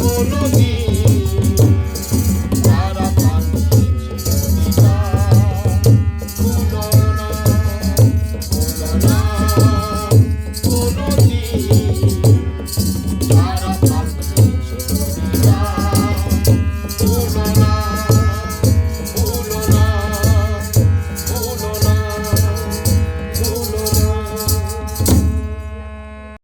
কোনদিন